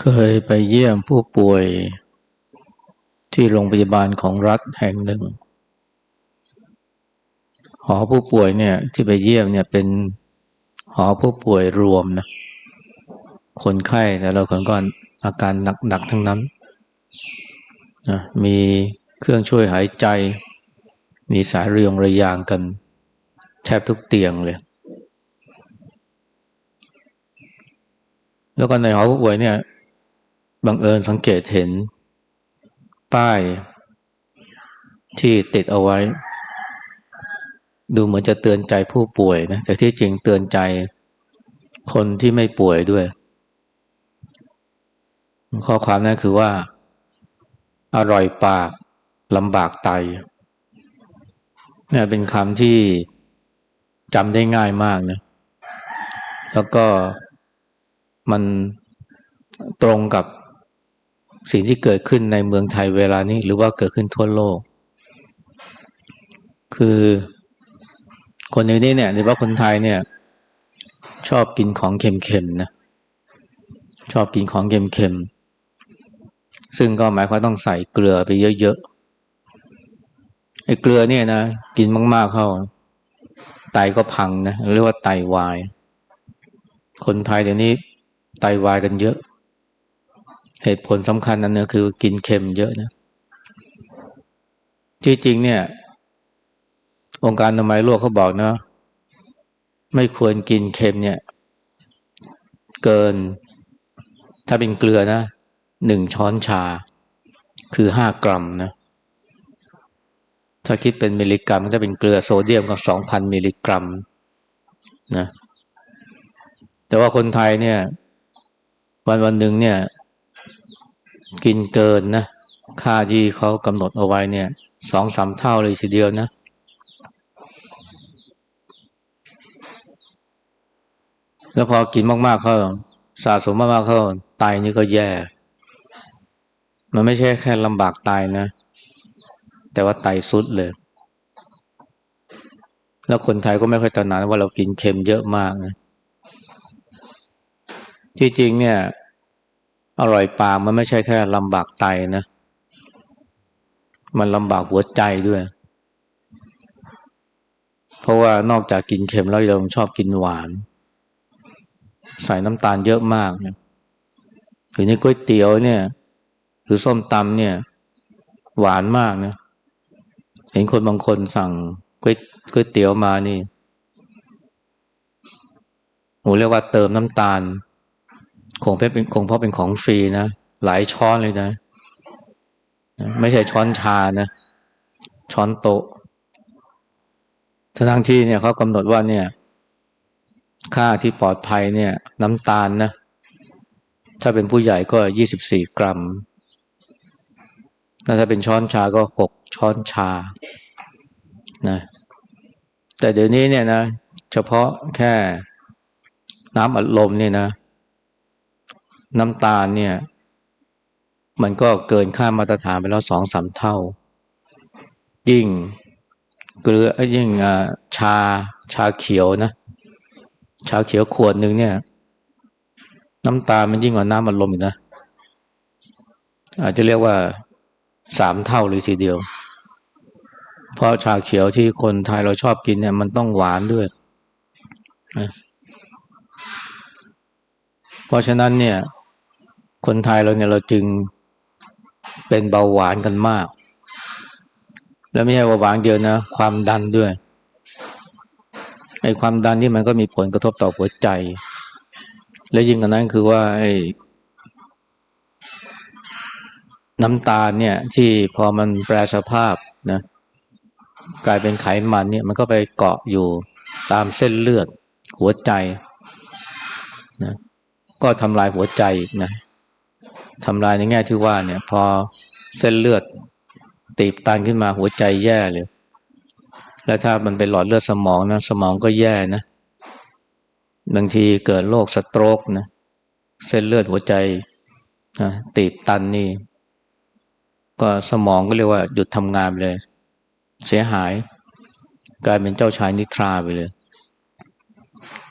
เคยไปเยี่ยมผู้ป่วยที่โรงพยาบาลของรัฐแห่งหนึ่ง หอผู้ป่วยเนี่ยที่ไปเยี่ยมเนี่ยเป็นหอผู้ป่วยรวมนะ คนไข้แต่ละคนก็อาการหนักๆทั้งนั้นนะมีเครื่องช่วยหายใจมีสายเรียงระยางกัน แทบทุกเตียงเลย แล้วก็ในหอผู้ป่วยเนี่ย บังเอิญสังเกตเห็น ป้ายที่ติดเอาไว้ ดูเหมือนจะเตือนใจผู้ป่วยนะแต่ที่จริงเตือนใจคนที่ไม่ป่วยด้วย ข้อความนั้นคือว่า อร่อยปากลำบากไตเนี่ยเป็นคำที่จำได้ง่ายมากนะแล้วก็มันตรงกับ สิ่งที่เกิดขึ้นในเมืองไทยเวลานี้ หรือว่าเกิดขึ้นทั่วโลก คือคนในนี้เนี่ยหรือว่าคนไทยเนี่ย ชอบกินของเค็มๆนะชอบกินของเค็มๆซึ่งก็หมายความต้องใส่เกลือไปเยอะๆไอ้เกลือเนี่ยนะกินมากๆเข้า ไตก็พังนะเรียกว่าไตวาย คนไทยเดี๋ยวนี้ไตวายกันเยอะ เหตุผลสำคัญนั้นเนี่ยคือกินเค็มเยอะนะ ที่จริงเนี่ย องค์การอนามัยโลกเขาบอกนะไม่ควรกินเค็มเนี่ย เกิน ถ้าเป็นเกลือนะหนึ่งช้อนชา คือห้ากรัมนะ ถ้าคิดเป็นมิลลิกรัมก็จะเป็นเกลือโซเดียมก็สองพันมิลลิกรัมนะแต่ว่าคนไทยเนี่ย วันวันหนึ่งเนี่ย กินเกินนะค่าที่เขากำหนดเอาไว้เนี่ยสองสามเท่าเลยทีเดียวนะ แล้วพอกินมากๆเขาสะสมมากๆเขาไตนี่ก็แย่ มันไม่ใช่แค่ลำบากตายนะ แต่ว่าไตสุดเลย แล้วคนไทยก็ไม่ค่อยตระหนักว่าเรากินเค็มเยอะมากนะที่จริงเนี่ย อร่อยปากมันไม่ใช่แค่ลำบากไตนะ มันลำบากหัวใจด้วย เพราะว่านอกจากกินเค็มแล้วยังชอบกินหวาน ใส่น้ำตาลเยอะมากนะหรือในก๋วยเตี๋ยวเนี่ย หรือส้มตำเนี่ย หวานมากนะ เห็นคนบางคนสั่งก๋วยก๋วยเตี๋ยวมานี่โหเรียกว่าเติมน้ำตาล คงเป็นคงเพราะเป็นของฟรีนะหลายช้อนเลยนะ ไม่ใช่ช้อนชานะ ช้อนโต๊ะทั้งที่เนี่ยเขากำหนดว่าเนี่ย ค่าที่ปลอดภัยเนี่ย น้ำตาลนะ ถ้าเป็นผู้ใหญ่ก็ยี่สิบสี่กรัมถ้าเป็นช้อนชาก็หกช้อนชานะแต่เดี๋ยวนี้เนี่ยนะ เฉพาะแค่น้ำอัดลมเนี่ยนะ น้ำตาลเนี่ย มันก็เกินค่ามาตรฐานไปแล้วสองสามเท่า ยิ่งเกลือยิ่งชาชาเขียวนะ ชาเขียวขวดหนึ่งเนี่ย น้ำตาลมันยิ่งกว่าน้ำมันลมอีกนะ อาจจะเรียกว่าสามเท่าเลยทีเดียว เพราะชาเขียวที่คนไทยเราชอบกินเนี่ย มันต้องหวานด้วย เพราะฉะนั้นเนี่ยคนไทยเราเนี่ยเราจึงเป็นเบาหวานกันมาก แล้วไม่ใช่เบาหวานเดียวนะ ความดันด้วยไอ้ความดันที่มันก็มีผลกระทบต่อหัวใจ และยิ่งกว่านั้นคือว่าไอ้น้ำตาลเนี่ยที่พอมันแปลสภาพนะกลายเป็นไขมันเนี่ยมันก็ไปเกาะอยู่ตามเส้นเลือดหัวใจนะ ก็ทำลายหัวใจนะทำลายในแง่ที่ว่าเนี่ย พอเส้นเลือดตีบตันขึ้นมาหัวใจแย่เลย แล้วถ้ามันเป็นหลอดเลือดสมองนะสมองก็แย่นะบางทีเกิดโรคสโตรกนะเส้นเลือดหัวใจนะตีบตันนี่ ก็สมองก็เรียกว่าหยุดทำงานเลย เสียหาย กลายเป็นเจ้าชายนิทราไปเลย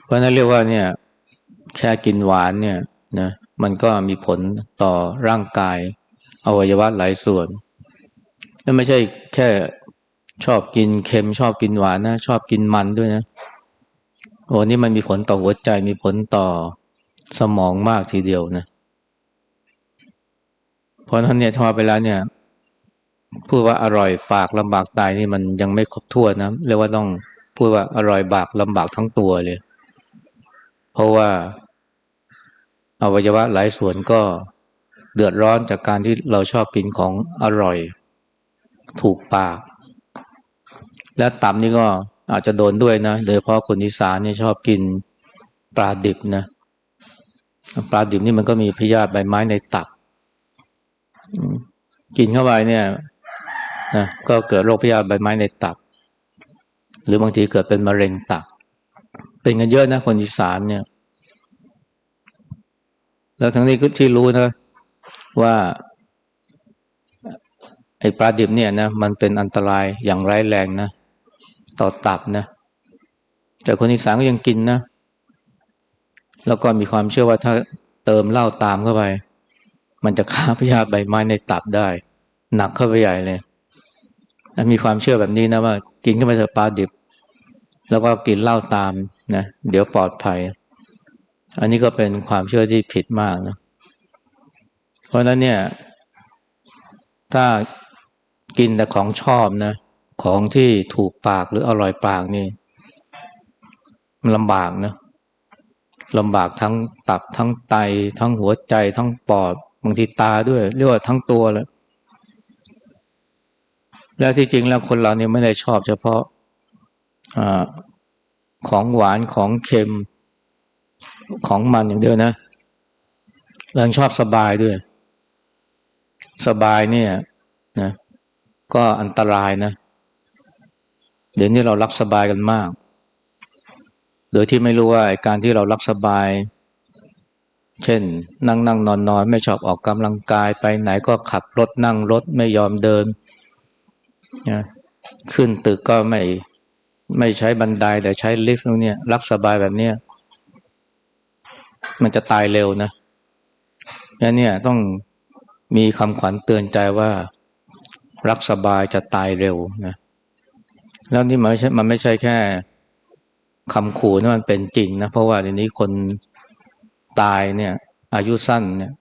เพราะนั้นเรียกว่าเนี่ย แค่กินหวานเนี่ยนะมันก็มีผลต่อร่างกาย อวัยวะหลายส่วนและไม่ใช่แค่ชอบกินเค็มชอบกินหวานนะชอบกินมันด้วยนะโอ้นี่มันมีผลต่อหัวใจมีผลต่อสมองมากทีเดียวนะเพราะนั้นเนี่ยทว่าไปแล้วเนี่ยพูดว่าอร่อยปากลำบากตายนี่มันยังไม่ครบถ้วนนะเรียกว่าต้องพูดว่าอร่อยบากลำบากทั้งตัวเลย เพราะว่า อวัยวะหลายส่วนก็เดือดร้อนจากการที่เราชอบกินของอร่อย ถูกปาก และตับนี่ก็อาจจะโดนด้วยนะ โดยเพราะคนอีสานเนี่ยชอบกินปลาดิบนะปลาดิบนี่มันก็มีพยาธิใบไม้ในตับ กินเข้าไปเนี่ยนะก็เกิดโรคพยาธิใบไม้ในตับ หรือบางทีเกิดเป็นมะเร็งตับ เป็นกันเยอะนะคนอีสานเนี่ย แล้วทั้งนี้ก็ที่รู้นะว่าไอ้ปลาดิบเนี่ยนะมันเป็นอันตรายอย่างร้ายแรงนะต่อตับนะ แต่คนอีสานก็ยังกินนะ แล้วก็มีความเชื่อว่าถ้าเติมเหล้าตามเข้าไป มันจะฆ่าพยาธิใบไม้ในตับได้ หนักเข้าไปใหญ่เลยมีความเชื่อแบบนี้นะว่า กินเข้าไปเถอะปลาดิบ แล้วก็กินเหล้าตามนะเดี๋ยวปลอดภัย อันนี้ก็เป็นความเชื่อที่ผิดมากนะ เพราะนั้นเนี่ย ถ้ากินแต่ของชอบนะ ของที่ถูกปากหรืออร่อยปากนี่มันลำบากนะลำบากทั้งตับทั้งไต ทั้งหัวใจทั้งปอดบางทีตาด้วย เรียกว่าทั้งตัวเลยแล้วที่จริงแล้วคนเราเนี่ยไม่ได้ชอบเฉพาะอของหวานของเค็ม ของมันอย่างเดียวนะเราชอบสบายด้วย สบายเนี่ยนะก็อันตรายนะ เดี๋ยวนี้เรารักสบายกันมาก โดยที่ไม่รู้ว่าการที่เรารักสบาย เช่น นั่งนั่งนอนนอนไม่ชอบออกกำลังกายไปไหนก็ขับรถนั่งรถไม่ยอมเดินนะขึ้นตึกก็ไม่ไม่ใช้บันไดแต่ใช้ลิฟต์ตรงนี้รักสบายแบบเนี้ย มันจะตายเร็วนะงั้นเนี่ยต้องมีคำขวัญเตือนใจว่า รักสบายจะตายเร็วนะ แล้วนี่มันไม่ใช่มันไม่ใช่แค่คำขู่นะมันเป็นจริงนะเพราะว่าเดี๋ยวนี้คนตายเนี่ย อายุสั้นเนี่ย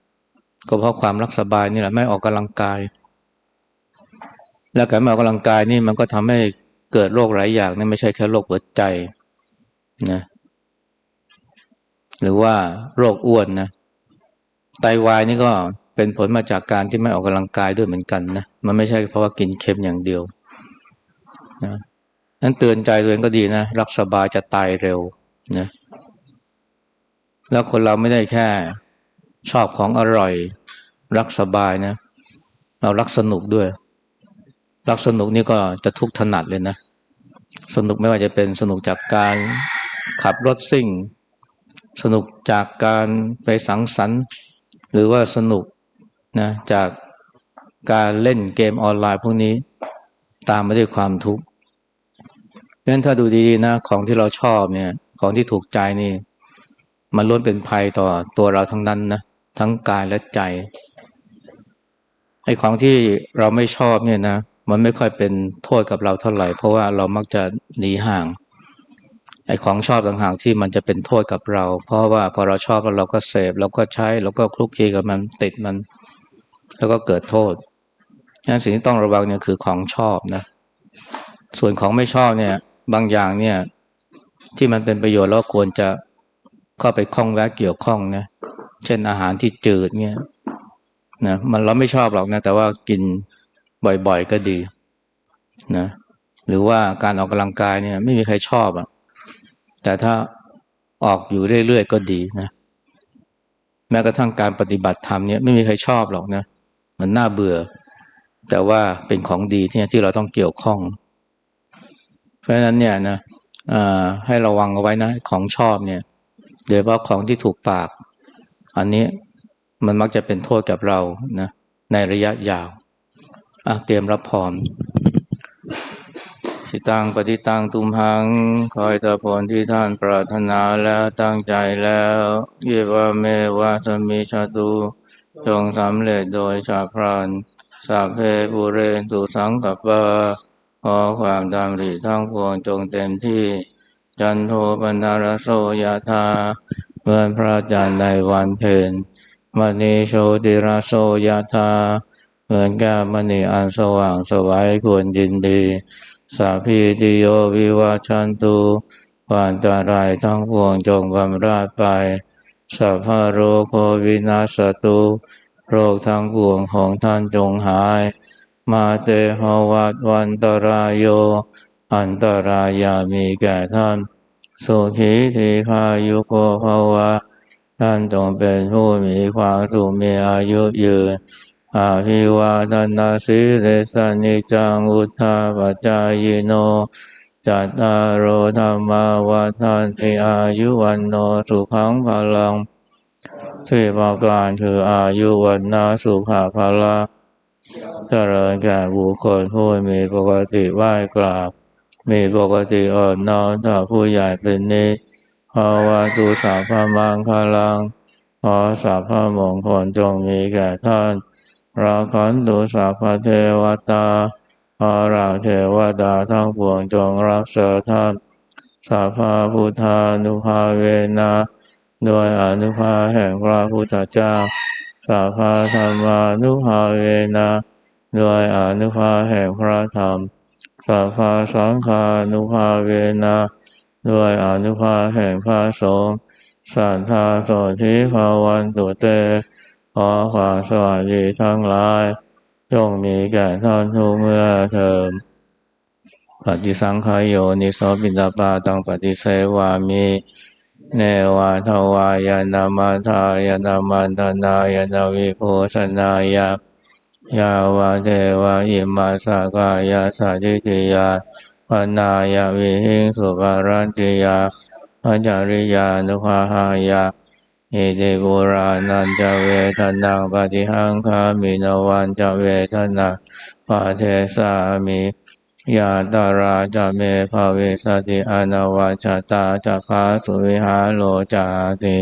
ก็เพราะความรักสบายนี่แหละไม่ออกกำลังกาย แล้วการไม่ออกกำลังกายนี่มันก็ทำให้เกิดโรคหลายอย่างนี่ไม่ใช่แค่โรคหัวใจนะ หรือว่าโรคอ้วนนะไตาวายนี่ก็เป็นผลมาจากการที่ไม่ออกกำลังกายด้วยเหมือนกันนะมันไม่ใช่เพราะว่ากินเค็มอย่างเดียวนะนั้นเตือนใจตัวเองก็ดีนะรักสบายจะตายเร็วนะแล้วคนเราไม่ได้แค่ ชอบของอร่อย รักสบายนะ เรารักสนุกด้วย รักสนุกนี่ก็จะทุกถนัดเลยนะ สนุกไม่ว่าจะเป็นสนุกจากการขับรถซิ่ง สนุกจากการไปสังสรรค์ หรือว่าสนุกนะจากการเล่นเกมออนไลน์พวกนี้ตามมาด้วยความทุกข์เพราะฉะนั้นถ้าดูดีๆนะของที่เราชอบเนี่ยของที่ถูกใจนี่ มันล้วนเป็นภัยต่อตัวเราทั้งนั้นนะทั้งกายและใจไอ้ของที่เราไม่ชอบเนี่ยนะ มันไม่ค่อยเป็นโทษกับเราเท่าไหร่ เพราะว่าเรามักจะหนีห่าง ไอ้ของชอบต่างหากที่มันจะเป็นโทษกับเรา เพราะว่าพอเราชอบแล้วเราก็เสพเราก็ใช้เราก็คลุกคลีกับมันติดมัน แล้วก็เกิดโทษฉะนั้นสิ่งที่ต้องระวังเนี่ยคือของชอบนะ ส่วนของไม่ชอบเนี่ย บางอย่างเนี่ย ที่มันเป็นประโยชน์แล้วควรจะเข้าไปคล้องแวะเกี่ยวข้องนะเช่นอาหารที่จืดเนี่ยนะมันเราไม่ชอบหรอกนะ แต่ว่ากินบ่อยๆก็ดีนะหรือว่าการออกกำลังกายเนี่ย ไม่มีใครชอบอะ่ะ แต่ถ้าออกอยู่เรื่อยๆก็ดีนะ แม้กระทั่งการปฏิบัติธรรมเนี่ยไม่มีใครชอบหรอกนะ มันน่าเบื่อ แต่ว่าเป็นของดีที่ที่เราต้องเกี่ยวข้อง เพราะฉะนั้นเนี่ยนะให้ระวังเอาไว้นะของชอบเนี่ยโดยเฉพาะของที่ถูกปาก อันนี้มันมักจะเป็นโทษกับเรานะในระยะยาวเตรียมรับพรเสี ทิตังปฏิตังตุมหัง คอยตะผลที่ท่านปรารถนาแล้วตั้งใจแล้ว เยวาเมวาสมิชาตุจงสำเร็จโดยชาพรานสัพเพปุเรนตุสังกัปปะขอความดำริทั้งปวงจงเต็มที่ จันโทปนารโสยธาเมื่อพระจันทร์ในวันเพ็ญมณีโชติราโสยธาเหมือนแก้มณีอันสว่างสวัยควรยินดี สัพพิติโยวิวัชันตุวามตรายทั้งปวงจงบำราดไปสัพพโรโควินาสตุ โรคทั้งปวงของท่านจงหาย มาเตหวัดวันตรายโย อันตรายามีแก่ท่านสุขีทีพายุโกภาวะ ท่านจงเป็นผู้มีความสุขมีอายุยืน อาภิวาทนาสิเลสนิจังอุทาปจายโน จัตตารโอธรรมาวาทานติอายุวันโนสุขังพลังสี่ประการคืออายุวันนาสุขภาละเจริญแก่บุคคลผู้มีปกติไหว้กราบ มีปกติอ่อนน้อมต่อผู้ใหญ่เป็นนิสภาวะตุสาพมังคลังขอสาพมงคลจงมีแก่ท่าน ราคันตุสัพพเทวตาอาราเทวดาทั้งปวงจงรักษาท่านสัพพพุทธานุภาเวนะโดยอนุภาแห่งพระพุทธเจ้าสัพพธรรมานุภาเวนะโดยอนุภาแห่งพระธรรมสัพพสังฆานุภาเวนะโดยอนุภาแห่งพระสงฆ์สัทธาโสธิภาวันตุเต ขอความสวัสดีทั้งหลายจงมีแก่ท่านทุกเมื่อเถิดปฏิสังขายโยนิโสปิตาปาตังปฏิเสวามิเนวาทวายานามาทายานามันตนายานาวิโพชนายายาวาเทวาอิมาสกายาสาธิติยาปนายาวิหิงสุปารันติยาปัญจริยานุภาหายา อิติปุรานันจะเวทนาปฏิหังคามินวันจะเวทนาปาเทสามิยาตาราจะเมภาวิสติอนาวาชตาจะพาสุวิหาโลจาติ